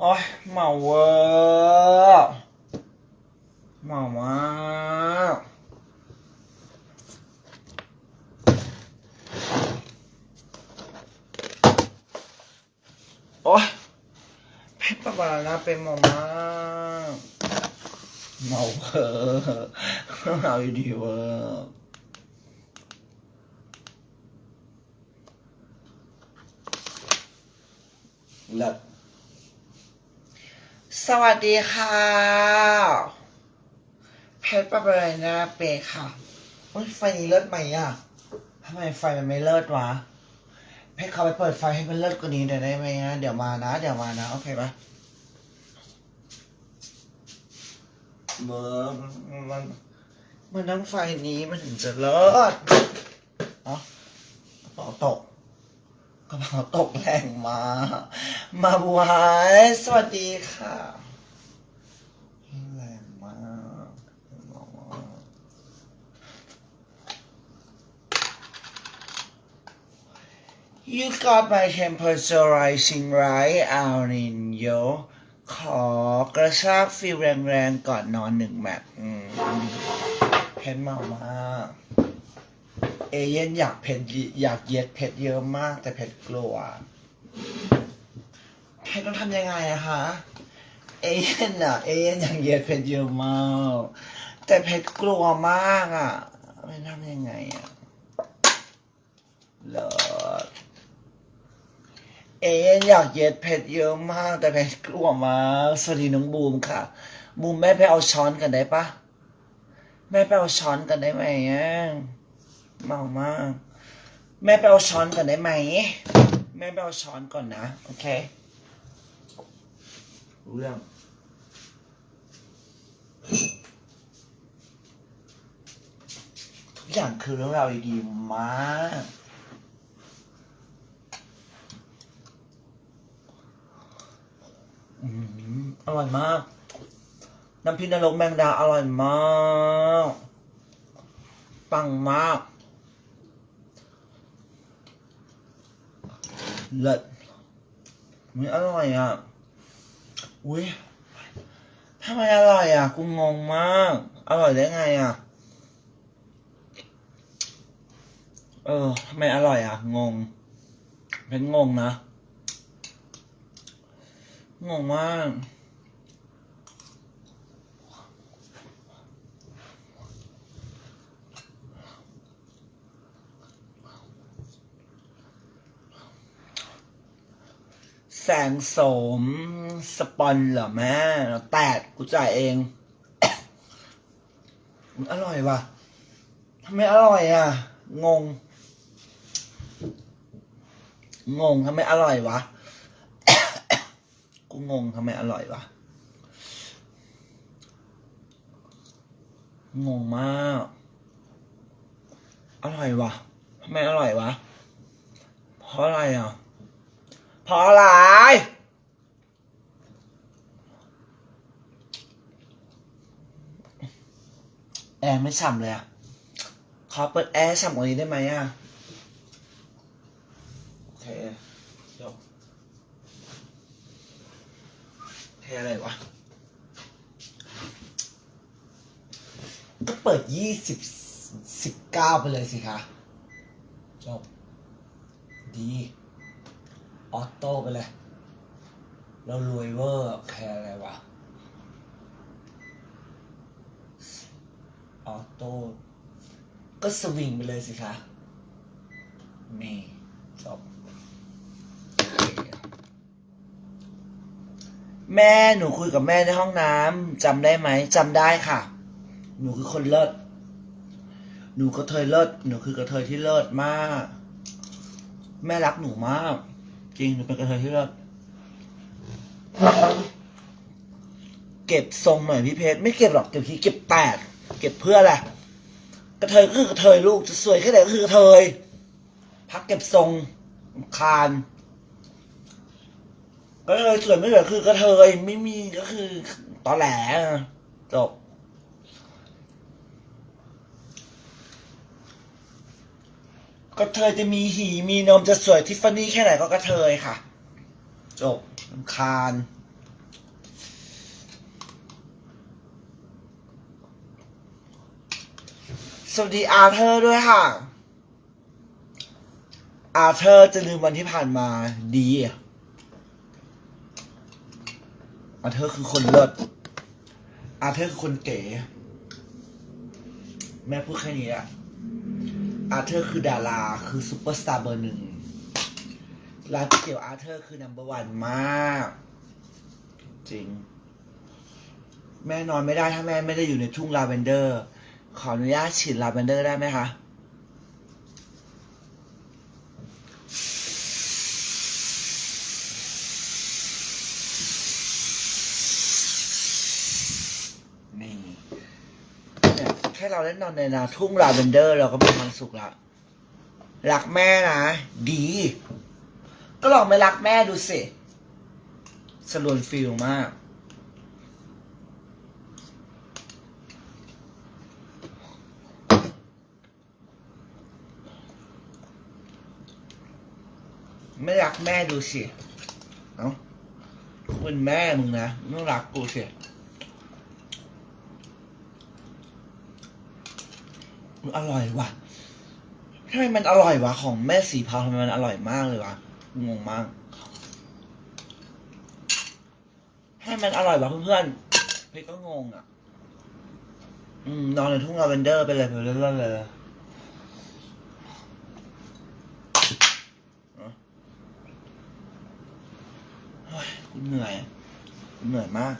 โอ้ยเมาเวอร์เมามากโอ้ยเพชรปะบาลาเป็นเมามากเมาเวอร์เอาดีเวอร์เลิศ สวัสดีค่ะ เพชรประเบยนะเปย์ค่ะโอ้ยไฟนี้เลิศไหมอะทำไมไฟมันไม่เลิศวะ เพชรเขาไปเปิดไฟให้มันเลิศกว่านี้หน่อยได้ไหมนะเดี๋ยวมานะ เดี๋ยวมานะ โอเคปะเบอร์มันมันต้องไฟนี้มันถึงจะเลิศเอ๋อกระเป๋าตกกระเป๋าตกแรงมา มาบวยสวัสดีค่ะ แรงมากบอกว่า You got my temperature rising right อารินโยขอกระชากฟิลแรงๆก่อนนอนหนึ่งแมตช์เพชรเมามากเอเย่นอยากเพชรอยากเย็ดเพชรเยอะมาก แต่เพชรกลัวเพชรต้องทำยังไงอะคะเอเย่นอะเอเย่นอยากเย็ดเพชรเยอะมาก แต่เพชรกลัวมากอะไม่ทำยังไงอะเลิศเอ เย่นอยากเย็ดเพชรเยอะมาก แต่เพชรกลัวมากสวัสดีน้องบูมค่ะ บูมแม่ไปเอาช้อนกันได้ปะแม่ไปเอาช้อนกันได้ไหมเมามาก แม่ไปเอาช้อนกันได้ไหม แม่ไปเอาช้อนก่อนนะ โอเครู้เรื่องทุกอย่างคือเรื่องราวดีๆมาก อืม อร่อยมาก น้ำพริกนรกแมงดาอร่อยมาก ปังมาก เลิศมันอร่อยอะ อุ้ยทำไมอร่อยอะ กูงงมาก อร่อยได้ไงอะ เออทำไมอร่อยอะ งง เป็นงงนะ งงมาก แสงโสม สปอนเหรอแม่แปดกูจ่ายเองมันอร่อยว่ะทำไมอร่อยอะ งง งงทำไมอร่อยวะ กูงงทำไมอร่อยวะ งงมาก อร่อยวะทำไมอร่อยวะ เพราะอะไรอะ พราะอะไรแอร์ไม่ฉ่ำเลยอะ ขอเปิดแอร์ฉ่ำกว่านี้ได้ไหมอะ โอเคจบเทอะไรวะ ก็เปิดยี่สิบสิบเก้าไปเลยสิคะ จบ ดี ออโต้ไปเลย เรารวยเวอร์แค่อะไรวะ ออโต้ ก็สวิงไปเลยสิคะ นี่จบแม่หนูคุยกับแม่ในห้องน้ำจำได้ไหมจำได้ค่ะ หนูคือคนเลิศหนูกระเทยเลิศหนูคือกระเทยที่เลิศมาก แม่รักหนูมาก จริงหนูเป็นกระเทยที่เลิศเก็บทรงหน่อยพี่เพชรไม่เก็บหรอกเก็บทีเก็บแปดเก็บเพื่ออะไรกระเทยก็คือกระเทยลูกจะสวยแค่ไหนก็คือกระเทยพักเก็บทรงคานก็เลยสวยไม่สวยคือกระเทยไม่มีก็คือตอแหลจบ ก็เธอจะมีหีมีนมจะสวยทิฟฟานี่แค่ไหนก็กระเทยค่ะ จบลำคาญ สวัสดีอาเธอร์ด้วยค่ะ อาเธอร์จะลืมวันที่ผ่านมาดีอาเธอร์คือคนเลิศอาเธอร์คือคนเก๋ แม่พูดแค่นี้อะ อาร์เธอร์คือดาราคือซูเปอร์สตาร์เบอร์หนึ่งร้านก๋วยเตี๋ยวอาร์เธอร์คือนัมเบอร์วันมาก จริง แม่นอนไม่ได้ถ้าแม่ไม่ได้อยู่ในทุ่งลาเวนเดอร์ ขออนุญาตฉีดลาเวนเดอร์ได้ไหมคะ เราได้นอนในนาทุ่งลาเวนเดอร์เราก็มีความสุขละรักแม่นะ ดี ก็ลองไม่รักแม่ดูสิสลวนฟิลมาก ไม่รักแม่ดูสิ เอ้ากูเป็นแม่มึงนะมึงต้องรักกูสิ มันอร่อยว่ะทำไมมันอร่อยวะของแม่สีเผาทำไมมันอร่อยมากเลยวะงงมากให้มันอร่อยวะเพื่อนๆพี่ก็งงอะ อืมนอนในทุ่งลาเวนเดอร์ไปเลยไปเรื่อยๆเลยเฮ้ยกูเหนื่อย เหนื่อยมาก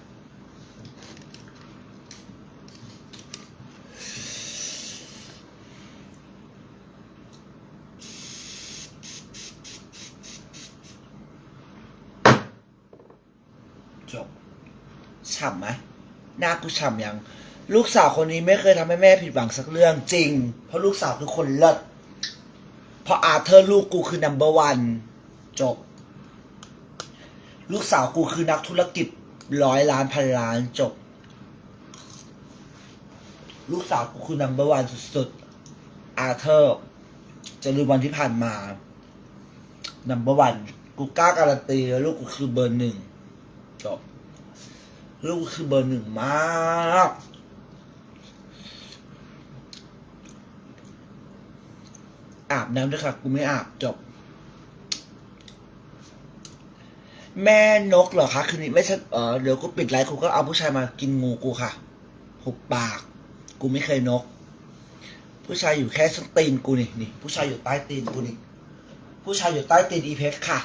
ำไหมหน้ากูฉ่ำยัง ลูกสาวคนนี้ไม่เคยทำให้แม่ผิดหวังสักเรื่องจริง เพราะลูกสาวคือคนเลิศเพราะอาเธอร์ลูกกูคือ number one จบ ลูกสาวกูคือนักธุรกิจร้อยล้านพันล้านจบ ลูกสาวกูคือ number one สุดๆ อาเธอร์จะลืมวันที่ผ่านมา number one กูกล้าการันตีเลยลูกกูคือเบอร์หนึ่งจบ ลูกคือเบอร์หนึ่งมากอาบน้ำด้วยค่ะกูไม่อาบจบ แม่นกเหรอคะคืนนี้ไม่ใช่เออเดี๋ยวกูปิดไลฟ์กูก็เอาผู้ชายมากินงูกูค่ะหุบปาก กูไม่เคยนก ผู้ชายอยู่แค่ส้นตีนกูนี่นี่ ผู้ชายอยู่ใต้ตีนกูนี่ ผู้ชายอยู่ใต้ตีนอีเพชรค่ะ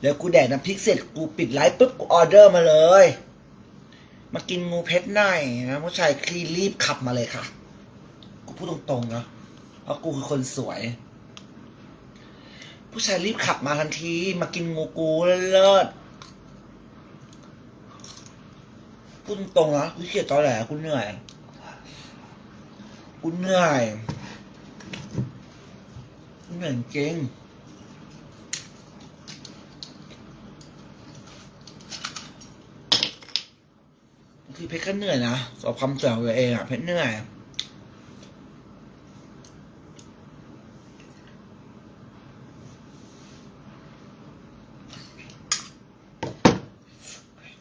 เดี๋ยวกูแดกน้ำพริกเสร็จกูปิดไลฟ์ปุ๊บกูออเดอร์มาเลย มากินงูเพชรหน่อยนะผู้ชายคลีรีบขับมาเลยค่ะ กูพูดตรงๆนะเพราะกูคือคนสวย ผู้ชายรีบขับมาทันที มากินงูกูเลิศพูดตรงๆนะกูเกลียดตอแหลกูเหนื่อยกูเหนื่อยเหนื่อยจริง บางทีเพชรก็เหนื่อยนะสอบความเจ๋งตัวเองอะเพชรเหนื่อย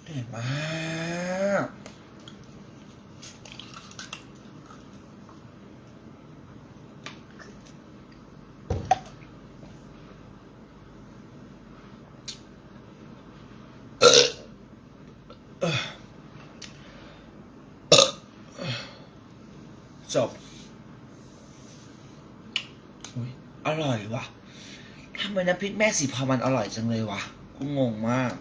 เหนื่อยมาก จบอร่อยว่ะทำไมน้ำพริกแม่สีพามันอร่อยจังเลยวะ กูงงมาก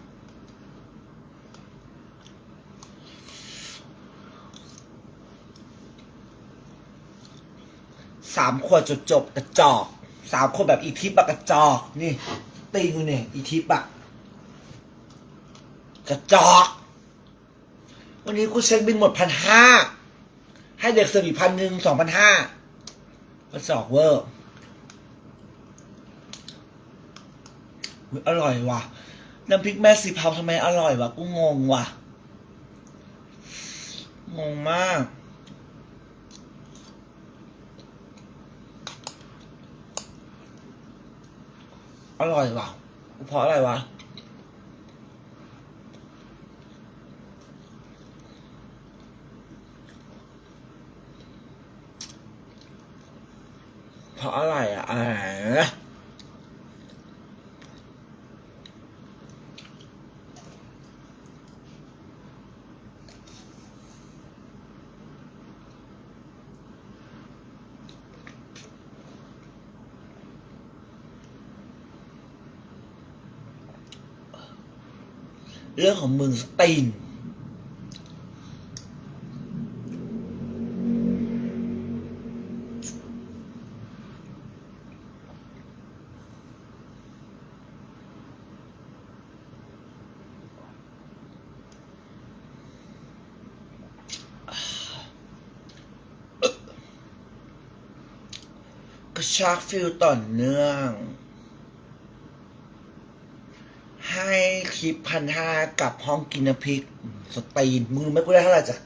สามขวดจบจบๆกระจอก สามขวดแบบอีทิปอะกระจอก นี่ ตีกูเนี่ย อีทิปอะกระจอก วันนี้กูเช็คบินหมดพันห้า ให้เด็กเสิร์ฟอีกพันหนึ่งสองพันห้ากระจอกเวอร์อุ๊ยอร่อยว่ะ น้ำพริกแม่สีเผาทำไมอร่อย วะ กูงงว่ะ งงมาก อร่อยว่ะเพราะอะไรวะ ราะอะไรอะอะไรนะเรื่องของมึงสตีน ชาร์กฟิลต่อเนื่อง ให้คลิปพันห้ากับห้องกินน้ำพริก สตีนมึงรู้ไหมกูได้เท่าไหร่จาก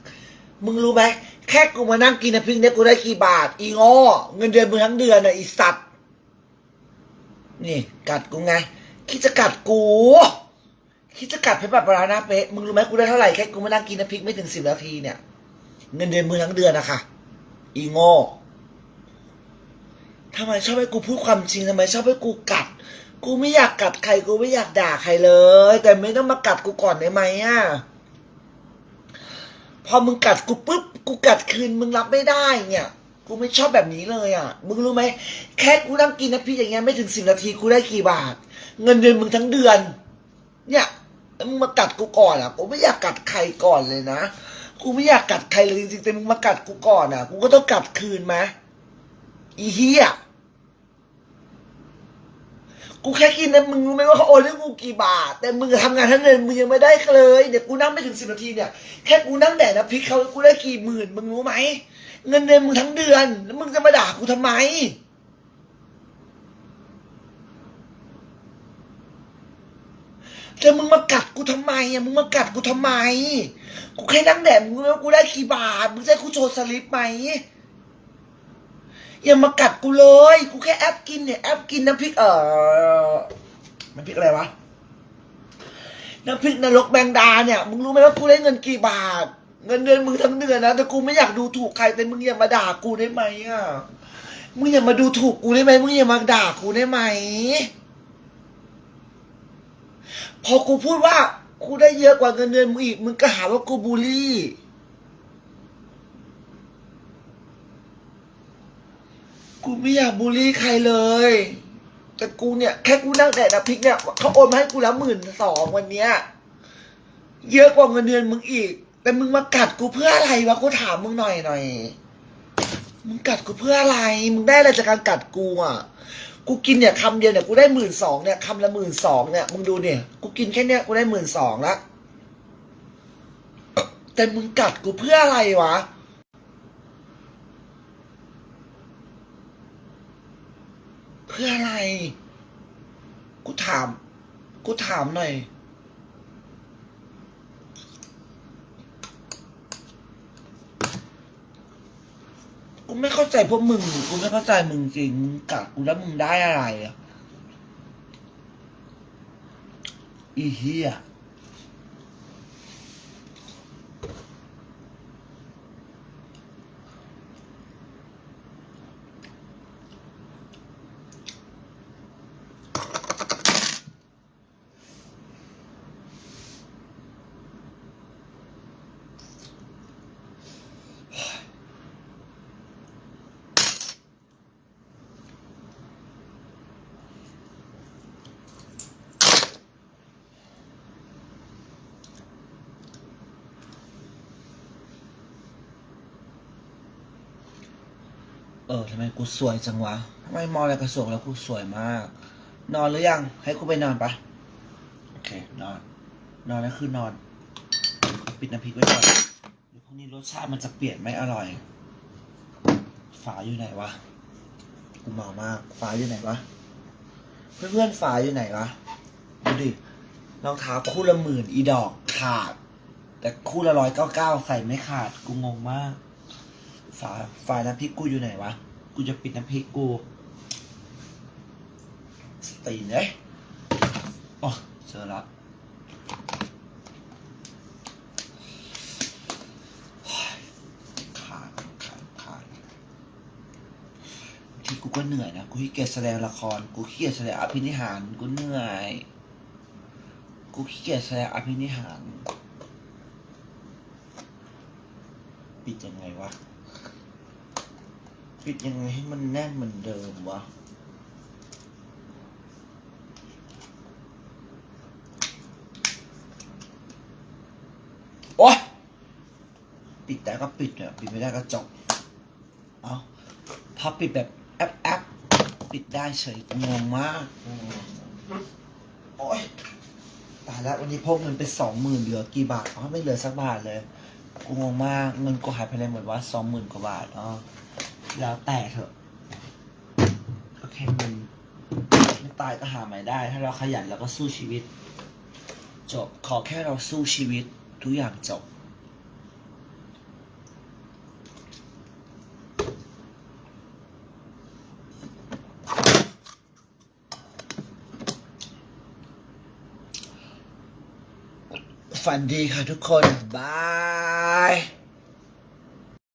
มึงรู้ไหม แค่กูมานั่งกินน้ำพริกเนี่ยกูได้กี่บาท อีง่เงินเดือนมึงทั้งเดือนอะอีสัตว์ นี่ กัดกูไง คิดจะกัดกูคิดจะกัดเพชรแบบาราหน้าเป๊ะมึงรู้ไหมกูได้เท่าไหร่แค่กูมานั่งกินน้ำพริกไม่ถึงสิบนาทีเนี่ย เงินเดือนมึงทั้งเดือนอะคะอีโง่ ทำไมชอบให้กูพูดความจริงทำไมชอบให้กูกัด กูไม่อยากกัดใครกูไม่อยากด่าใครเลย แต่ไม่ต้องมากัดกูก่อนได้ไหมอะพอมึงกัดกูปุ๊บกูกัดคืนมึงรับไม่ได้เนี่ย กูไม่ชอบแบบนี้เลยอะ มึงรู้ไหมแค่กูนั่งกินน้ำพริกอย่างเงี้ยไม่ถึงสิบนาทีกูได้กี่บาท เงินเดือนมึงทั้งเดือน เนี่ยแล้วมึงมากัดกูก่อนอะกูไม่อยากกัดใครก่อนเลยนะกูไม่อยากกัดใครเลยจริงๆแต่มึงมากัดกูก่อนอะ กูก็ต้องกัดคืนไหม อีเหี้ยกูแค่กินนะมึงรู้ไหมว่าเขาโอนให้กูกี่บาท แต่มึงทำงานทั้งเดือนมึงยังไม่ได้เลยเดี๋ยวกูนั่งไม่ถึงสิบนาทีเนี่ยแค่กูนั่งแดดนะพริกเขากูได้กี่หมื่นมึงรู้ไหมเงินเดือนมึงทั้งเดือน แล้วมึงจะมาด่ากูทำไม แต่มึงมากัดกูทำไมอะมึงมากัดกูทำไม กูแค่นั่งแดดมึงรู้ไหมว่ากูได้กี่บาท มึงจะให้กูโชว์สลิปไหม อย่ามากัดกูเลย กูแค่แอปกินเนี่ยแอปกินน้ำพริกเออน้ำพริกอะไรวะน้ำพริกนรกแมงดาเนี่ยมึงรู้ไหมว่ากูได้เงินกี่บาท เงินเดือนมึงทั้งเดือนนะแต่กูไม่อยากดูถูกใครแต่มึงอย่ามาด่ากูได้ไหมอะมึงอย่ามาดูถูกกูได้ไหมมึงอย่ามาด่ากูได้ไหมพอกูพูดว่ากูได้เยอะกว่าเงินเดือนมึงอีกมึงก็หาว่ากูบูลลี่ กูไม่อยากบูลลี่ใครเลย แต่กูเนี่ยแค่กูนั่งแดดน้ำพริกเนี่ยเขาโอนมาให้กูแล้วหมื่นสองวันเนี้ยเยอะกว่าเงินเดือนมึงอีก แต่มึงมากัดกูเพื่ออะไรวะกูถามมึงหน่อยหน่อยมึงกัดกูเพื่ออะไร มึงได้อะไรจากการกัดกูอะ กูกินเนี่ยคำเดียวเนี่ยกูได้หมื่นสองเนี่ยคำละหมื่นสองเนี่ยมึงดูเนี่ยกูกินแค่เนี้ยกูได้หมื่นสองละแต่มึงกัดกูเพื่ออะไรวะ เพื่ออะไร กูถาม กู ถามหน่อย กูไม่เข้าใจพวกมึง กูไม่เข้าใจมึงจริงกัดกูแล้วมึงได้อะไรอะอีเหี้ย เออทำไมกูสวยจังวะทำไมมองอะไรกระสวกแล้วกูสวยมาก นอนหรือยัง ให้กูไปนอนปะโอเคนอน นอนแล้วคือนอน ปิดน้ำพริกไว้ก่อนเดี๋ยวพรุ่งนี้รสชาติมันจะเปลี่ยนไม่อร่อย ฝาอยู่ไหนวะ กูเมามาก ฝาอยู่ไหนวะ เพื่อนๆฝาอยู่ไหนวะ ดูดิ รองเท้าคู่ละหมื่นอีดอกขาด แต่คู่ละร้อยเก้าเก้าใส่ไม่ขาด กูงงมาก ฝาฝาน้ำพริกกูอยู่ไหนวะ กูจะปิดน้ำพริกกู สตีนเลยอ๋อเจอละโอ้ยขาดขาดขาดที่กูก็เหนื่อยนะ กูขี้เกียจแสดงละคร กูขี้เกียจแสดงอภินิหาร กูเหนื่อย กูขี้เกียจแสดงอภินิหาร ปิดยังไงวะ ปิดยังไงให้มันแน่นเหมือนเดิมวะโอ๊ยปิดได้ก็ปิดเนี่ยปิดไม่ได้ก็จบเอาถ้าปิดแบบแอปแอปปิดได้เฉยงงมากโอ๊ยตายแล้ววันนี้พกเงินไปสองหมื่นเหลือกี่บาทอ๋อไม่เหลือสักบาทเลย กูงงมากเงินกูหายไปเลยเหมือนว่าสองหมื่นกว่าบาทอ๋อแล้วแต่เถอะโอเคมันไม่ตายก็หาใหม่ได้ ถ้าเราขยันเราก็สู้ชีวิต จบขอแค่เราสู้ชีวิตทุกอย่างจบ ฝันดีค่ะทุกคน บาย